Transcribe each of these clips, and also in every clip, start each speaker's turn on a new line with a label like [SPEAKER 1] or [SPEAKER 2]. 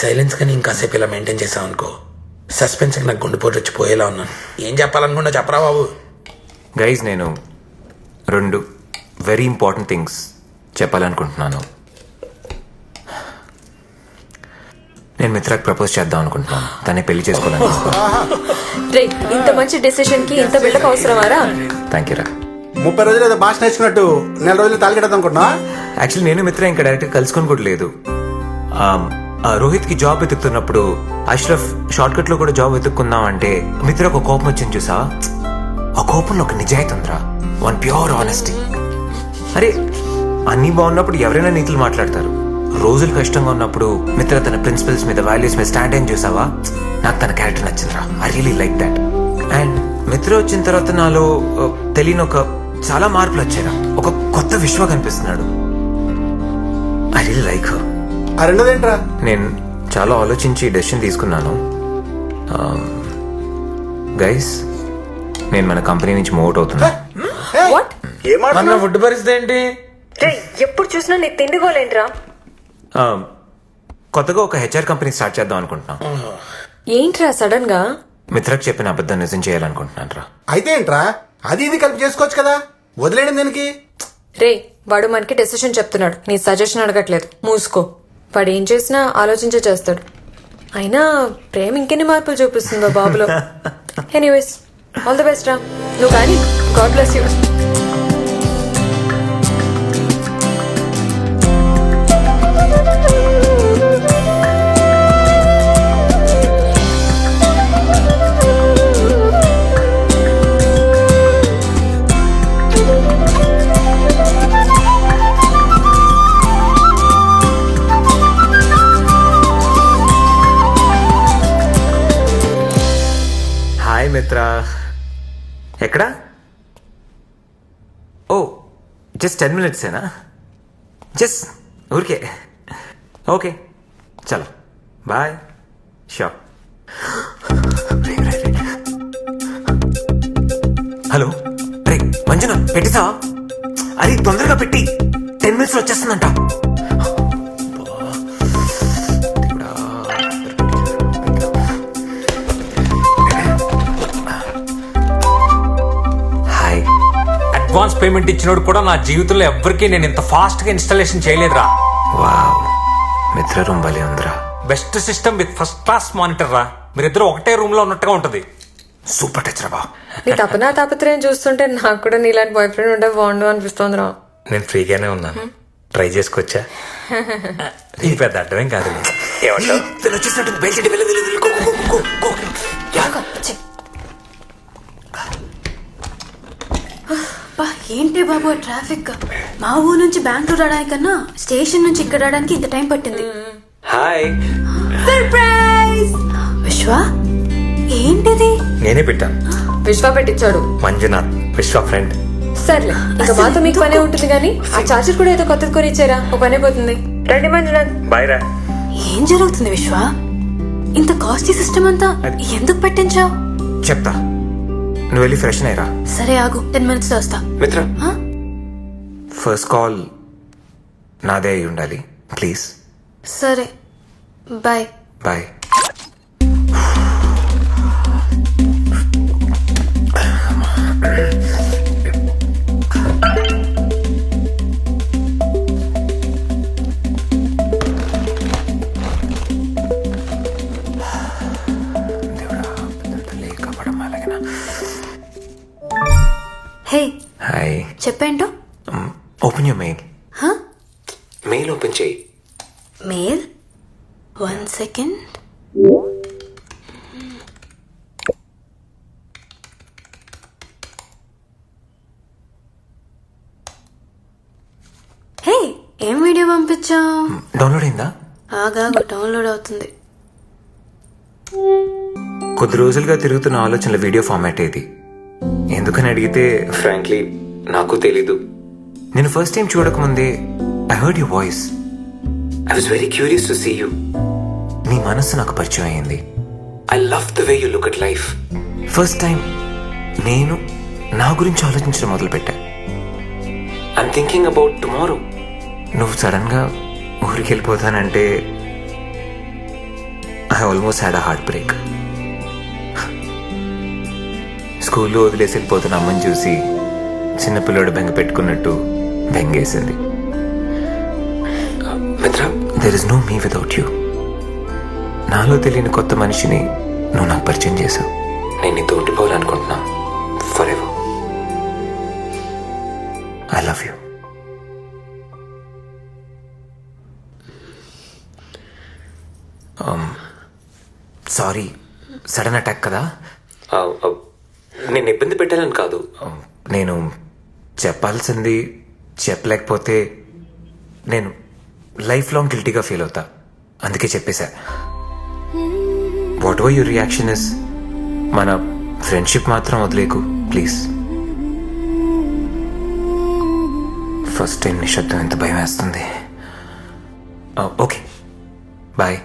[SPEAKER 1] Silence కానీ ఇంకాసేపు ఇలా మెయింటైన్ చేసావు అనుకో. సస్పెన్స్కి నాకు గుండెపోటు వచ్చి పోయేలా ఉన్నాను. ఏం చెప్పాలనుకున్నా చెప్పరా బాబు.
[SPEAKER 2] గైజ్ నేను రెండు వెరీ ఇంపార్టెంట్ థింగ్స్ చెప్పాలనుకుంటున్నాను. నేను మిత్రకు ప్రపోజ్ చేద్దాం అనుకుంటున్నాను. తనే పెళ్ళి చేసుకోవాలని
[SPEAKER 3] రే ఇంత మంచి డెసిషన్కి ఇంత బిల్డప్ అవసరమారా?
[SPEAKER 2] థ్యాంక్ యూ రా.
[SPEAKER 4] ముప్పై రోజులు ఏదో భాష నేర్చుకున్నట్టు నెల రోజులు తాలికెడదాం అనుకుంటున్నా
[SPEAKER 2] యాక్చువల్లీ నేను మిత్ర ఇంకా డైరెక్ట్ కలుసుకొని కూడా లేదు. రోహిత్కి జాబ్ వెతుకుతున్నప్పుడు అష్రఫ్ షార్ట్ కట్లో కూడా జాబ్ వెతుక్కుందాం అంటే మిత్ర ఒక కోపం వచ్చింది చూసా? ఆ కోపంలో ఒక నిజాయితీ ఉందిరా. వన్ ప్యూర్ ఆనెస్టీ అరే అన్నీ బాగున్నప్పుడు ఎవరైనా నీతులు మాట్లాడతారు. రోజులు కష్టంగా ఉన్నప్పుడు మిత్ర తన ప్రిన్సిపల్స్ మీద వాల్యూస్ మీద స్టాండ్ అయిన చూసావా? నాకు తన character నచ్చిందిరా. I really like that and Mitra వచ్చిన తర్వాత నాలో తెలియని ఒక చాలా మార్పులు వచ్చారా ఒక కొత్త విశ్వ కనిపిస్తున్నాడు. ఐ రియలీ లైక్ హర్
[SPEAKER 4] ఆ రెండోదేంట్రా
[SPEAKER 2] నేను చాలా ఆలోచించి డెసిషన్ తీసుకున్నాను. గైస్ నేను మన కంపెనీ నుంచి మూవ్ అవుతున్నా.
[SPEAKER 3] వాట్
[SPEAKER 1] మన ఫుడ్ పరిస్థితి ఏంటి?
[SPEAKER 3] రే ఎప్పుడు చూసినా నీ తిండిగోలేంట్రా
[SPEAKER 2] Um, కొత్తగా ఒక హెచ్ఆర్ కంపెనీ స్టార్ట్ చేద్దాం అనుకుంటున్నాం.
[SPEAKER 3] ఏంట్రా సడన్గా?
[SPEAKER 2] మిత్రకు చెప్పిన అబద్ధం నిజం చేయాలనుకుంటున్నాను రా
[SPEAKER 4] అయితే ఏంట్రా? అది ఇది కలిపి చేసుకోవచ్చు కదా? వదిలేయడం దేనికి?
[SPEAKER 3] రే వాడు మనకి డెసిషన్ చెప్తున్నాడు. నీ సజెషన్ అడగట్లేదు. మూసుకో. వాడు ఏం చేసినా ఆలోచించే చేస్తాడు. అయినా ప్రేమ ఇంకెన్ని మార్పులు చూపిస్తుందో బాబులో. ఎనీవేస్ ఆల్ ద బెస్ట్ రా. నువ్వు కానీ God bless you
[SPEAKER 2] hi Mitra. ఎక్కడా? ఓ జస్ట్ టెన్ మినిట్సేనా జస్ట్ ఊరికే. ఓకే చలో. బాయ్. షూర్. హలో రే మంజున పెట్టిసావా? అది తొందరగా పెట్టి. టెన్ మినిట్స్లో వచ్చేస్తుందంట.
[SPEAKER 5] అడ్వాన్స్ పేమెంట్ ఇచ్చినోడు కూడా నా జీవితంలో ఎవ్వరికీ నేను ఇంత ఫాస్ట్గా ఇన్స్టాలేషన్ చేయలేదురా.
[SPEAKER 2] వావ్. మిత్ర రూమ్ భలే ఉందిరా.
[SPEAKER 5] Best system with first class monitor రా. మీరిద్దరు ఒకటే రూమ్లో ఉన్నట్టుగా ఉంటది.
[SPEAKER 2] సూపర్ టచ్ రా బా
[SPEAKER 3] నీ తపనా తాపత్రయం చూస్తుంటే నాకు కూడా నీలాంటి బాయ్ ఫ్రెండ్ ఉంటే బాగుండు అనిపిస్తోంది రా
[SPEAKER 5] నేను ఫ్రీగానే ఉన్నాను. ట్రై చేసుకొచ్చా? ఇది పెద్ద అడ్డమేం కాదు
[SPEAKER 2] ఏమంటావు? తను వచ్చేసినట్టు బయలుదేరి వెళ్ళి వెళ్ళి వెళ్ళి go go go go go yeah
[SPEAKER 6] అబ్బా, ఏంటి బాబు ట్రాఫిక్? మా ఊరు నుంచి బెంగళూరు రావడానికన్నా స్టేషన్ నుంచి ఇక్కడ రావడానికి ఇంత టైం పట్టింది.
[SPEAKER 2] హాయ్.
[SPEAKER 6] సర్ప్రైజ్! విశ్వ ఏంటిది?
[SPEAKER 5] నేనే పెట్టాను.
[SPEAKER 3] విశ్వ పెట్టించాడు.
[SPEAKER 5] మంజునాథ్ విశ్వ ఫ్రెండ్.
[SPEAKER 3] సర్లే ఇంకా మాతో మీకు పనే ఉంటుంది కానీ ఆ చార్జర్ కూడా ఏదో కొత్తది కొని ఇచ్చారా ఒక పనే పోతుంది. రండి మంజునాథ్.
[SPEAKER 5] బాయ్ రా.
[SPEAKER 6] ఏం జరుగుతుంది విశ్వ? ఇంత కాస్ట్లీ సిస్టమ్ అంతా ఎందుకు పెట్టించావు?
[SPEAKER 2] చెప్తా. నువ్వు వెళ్ళి ఫ్రెష్ అయ్యరా.
[SPEAKER 6] సరే ఆగు. టెన్ మినిట్స్ వస్తా.
[SPEAKER 2] మిత్ర? ఫస్ట్ కాల్ నాదే అయి ఉండాలి. ప్లీజ్.
[SPEAKER 6] సరే. Bye
[SPEAKER 2] bye open you
[SPEAKER 6] mail?
[SPEAKER 2] Mail open చేయి.
[SPEAKER 6] మెయిల్? One second. హే ఏం వీడియో పంపించావు?
[SPEAKER 2] డౌన్లోడ్ అయిందా?
[SPEAKER 6] ఆగా డౌన్లోడ్ అవుతుంది.
[SPEAKER 2] కొద్ది రోజులుగా తిరుగుతున్న ఆలోచనల వీడియో ఫార్మాట్ ఏది? ఎందుకని అడిగితే ఫ్రాంక్లీ నాకు తెలీదు. నేను first time చూడకముందే I heard you voice I was very curious to see you నీ మనస్సు నాకు పరిచయం అయింది. I love the way you look at life first time నేను నా గురించి ఆలోచించడం మొదలుపెట్టా. ఐమ్ థింకింగ్ అబౌట్ టుమారో నువ్వు సడన్గా ఊరికి వెళ్ళిపోతానంటే I almost had a heart break స్కూల్లో వదిలేసి వెళ్ళిపోతున్న అమ్మని చూసి చిన్నపిల్లడు బెంగ పెట్టుకున్నట్టు బెంగేసింది Mitra there is no me without you నాలో తెలియని కొత్త మనిషిని నువ్వు నాకు పరిచయం చేశావు. నేను నీతో ఉండిపోవాలనుకుంటున్నా. Forever I love you sorry sudden attack కదా? నేను ఇబ్బంది పెట్టాలని కాదు. నేను చెప్పాల్సింది చెప్పలేకపోతే నేను లైఫ్ లాంగ్ గిల్టీగా ఫీల్ అవుతా. అందుకే చెప్పేశా. Whatever your reaction is మన ఫ్రెండ్షిప్ మాత్రం వదిలేకు ప్లీజ్. ఫస్ట్ టైం నిశ్శబ్దం ఎంత భయం వేస్తుంది. Uh, ఓకే బాయ్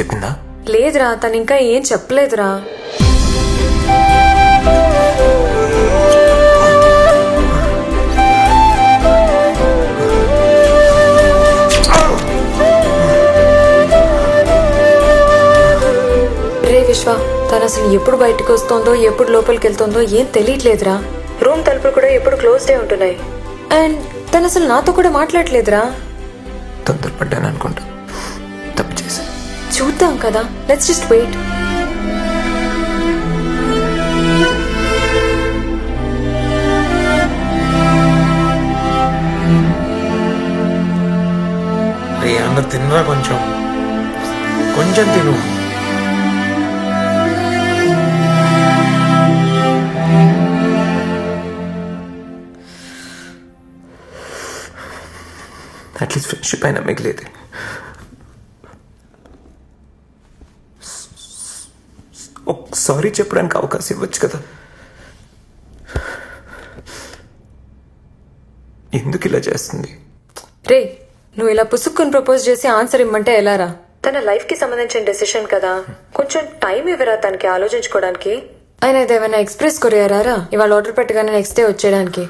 [SPEAKER 2] చెప్పిందా?
[SPEAKER 3] లేదురా తను ఇంకా ఏం చెప్పలేదురా. రే విశ్వ తను అసలు ఎప్పుడు బయటకు వస్తుందో ఎప్పుడు లోపలికి వెళ్తుందో ఏం తెలియట్లేదురా. రూమ్ తలుపులు కూడా ఎప్పుడు క్లోజ్డ్ అయి ఉంటున్నాయి. అండ్ తను అసలు నాతో కూడా మాట్లాడలేదురా.
[SPEAKER 2] తొందరపడ్డాను అనుకుంటా.
[SPEAKER 3] చూద్దాం కదా. లెట్స్ జస్ట్ వెయిట్
[SPEAKER 1] రే అన్న తినరా కొంచెం? కొంచెం తిను.
[SPEAKER 2] అట్లీస్ట్ ఫ్రెండ్షిప్ అయినా మిగిలేదు. సారీ చెప్పడానికి అవకాశం ఇవ్వచ్చు కదా. ఎందుకు ఇలా చేస్తుంది?
[SPEAKER 3] రే నువ్వు ఇలా పుసుక్కుని ప్రపోజ్ చేసి ఆన్సర్ ఇమ్మంటే ఎలారా తన లైఫ్కి సంబంధించిన డెసిషన్ కదా. కొంచెం టైం ఇవ్వరా తనకి ఆలోచించుకోవడానికి? ఆయన ఏదేమైనా ఎక్స్ప్రెస్ కొరియారా ఇవాళ ఆర్డర్ పెట్టగానే నెక్స్ట్ డే వచ్చేయడానికి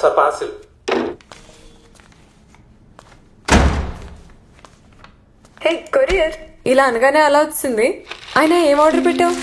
[SPEAKER 5] సార్ పార్సిల్
[SPEAKER 3] హే కొరియర్ ఇలా అనగానే అలా వచ్చింది. ఆయన ఏం ఆర్డర్ పెట్టావు?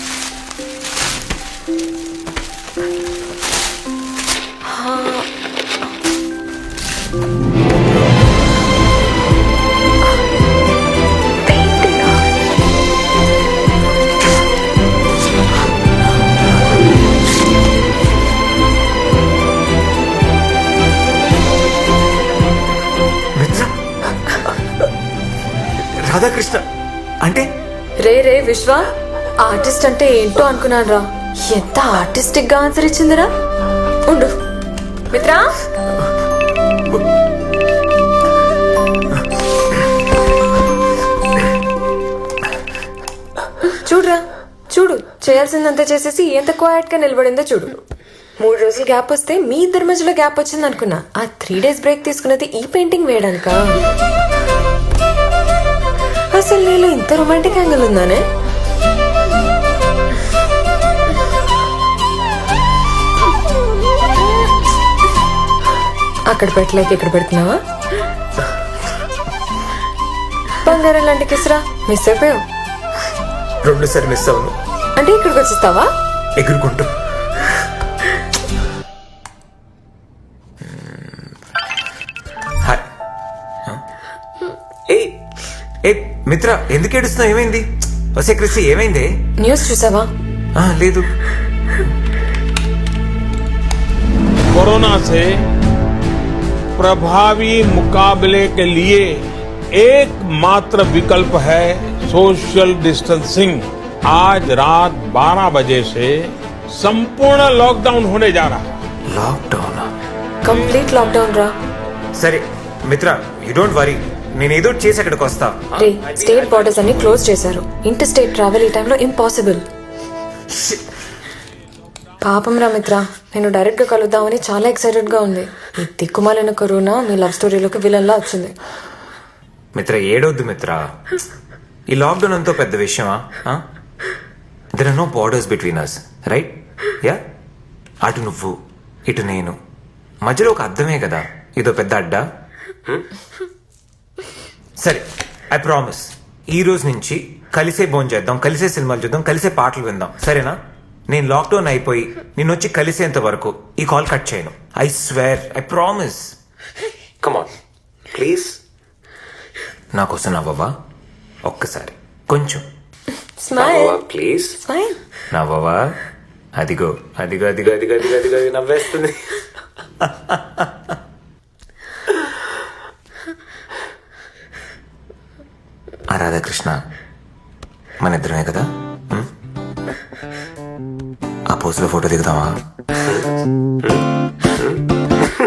[SPEAKER 2] రాధాకృష్ణ అంటే?
[SPEAKER 3] రే రే విశ్వ ఆర్టిస్ట్ అంటే ఏంటో అనుకున్నాను రా. ఎంత ఆర్టిస్టిక్గా ఆన్సర్ ఇచ్చిందిరా ఉండు. మిత్రా? చూడురా చూడు. చేయాల్సిందంతా చేసేసి ఎంత క్వైట్గా నిలబడిందో చూడు. మూడు రోజులు గ్యాప్ వస్తే మీ ఇద్దరి మధ్యలో గ్యాప్ వచ్చింది అనుకున్నా ఆ త్రీ డేస్ బ్రేక్ తీసుకున్నది ఈ పెయింటింగ్ వేయడానికా? అసలు నీలో ఇంత రొమాంటిక్ యాంగిల్ ఉందానే? అక్కడ పెట్టలేక ఇక్కడ పెడుతున్నావా? బంగారం లాంటి కిసరా మిస్ అయిపోయావు.
[SPEAKER 2] రెండుసారి మిస్ అవును.
[SPEAKER 3] అంటే ఇక్కడికి వచ్చిస్తావా?
[SPEAKER 2] ఎగురుకుంటూ. హాయ్. ఏ ఏ మిత్ర ఎందుకు ఏడుస్తున్నావు ఏమైంది వసే క్రిస్టి ఏమైంది
[SPEAKER 3] న్యూస్ చూసావా
[SPEAKER 2] ఆ, లేదు
[SPEAKER 7] कोरोना से प्रभावी मुकाबले के लिए एकमात्र विकल्प है सोशल डिस्टेंसिंग आज रात 12 बजे से संपूर्ण लॉकडाउन होने जा रहा है
[SPEAKER 2] లాక్డౌన్
[SPEAKER 3] కంప్లీట్ లాక్డౌన్ రా
[SPEAKER 2] సరే మిత్ర యూ డోంట్ వరీ నేను ఏదో చేసి అక్కడికి వస్తా.
[SPEAKER 3] రే స్టేట్ బార్డర్స్ అన్ని క్లోజ్ చేశారు. ఇంటర్ స్టేట్ ట్రావెల్ ఈ టైంలో ఇంపాసిబుల్ పాపం రా మిత్ర నేను డైరెక్ట్గా కలుద్దామని చాలా ఎక్సైటెడ్గా ఉంది. ఈ తిక్కుమాలిన కరోనా మీ లవ్ స్టోరీలోకి విలన్లా వచ్చింది.
[SPEAKER 2] మిత్ర ఏడవద్దు మిత్ర. ఈ లాక్డౌన్ ఎంతో పెద్ద విషయమా? There are no borders between us right yeah అటు నువ్వు ఇటు నేను. మధ్యలో ఒక అర్థమే కదా ఇదో పెద్ద అడ్డా? సరే ఐ ప్రామిస్ ఈ రోజు నుంచి కలిసే భోజనం చేద్దాం కలిసే సినిమాలు చూద్దాం కలిసే పాటలు విందాం. సరేనా? నేను లాక్డౌన్ అయిపోయి నేను వచ్చి కలిసేంత వరకు ఈ కాల్ కట్ చేయను. I swear I promise come on please నా కోసం నవ్వవా? ఒక్కసారి. కొంచెం.
[SPEAKER 3] స్మైల్
[SPEAKER 2] ప్లీజ్
[SPEAKER 3] స్మైల్
[SPEAKER 2] నవ్వవా? అదిగో అదిగో అదిగో అదిగో అదిగో అదిగో అది నవ్వేస్తుంది. కృష్ణ మన ఇద్దరమే కదా? ఆ పోస్ట్లో ఫోటో దిగుదామా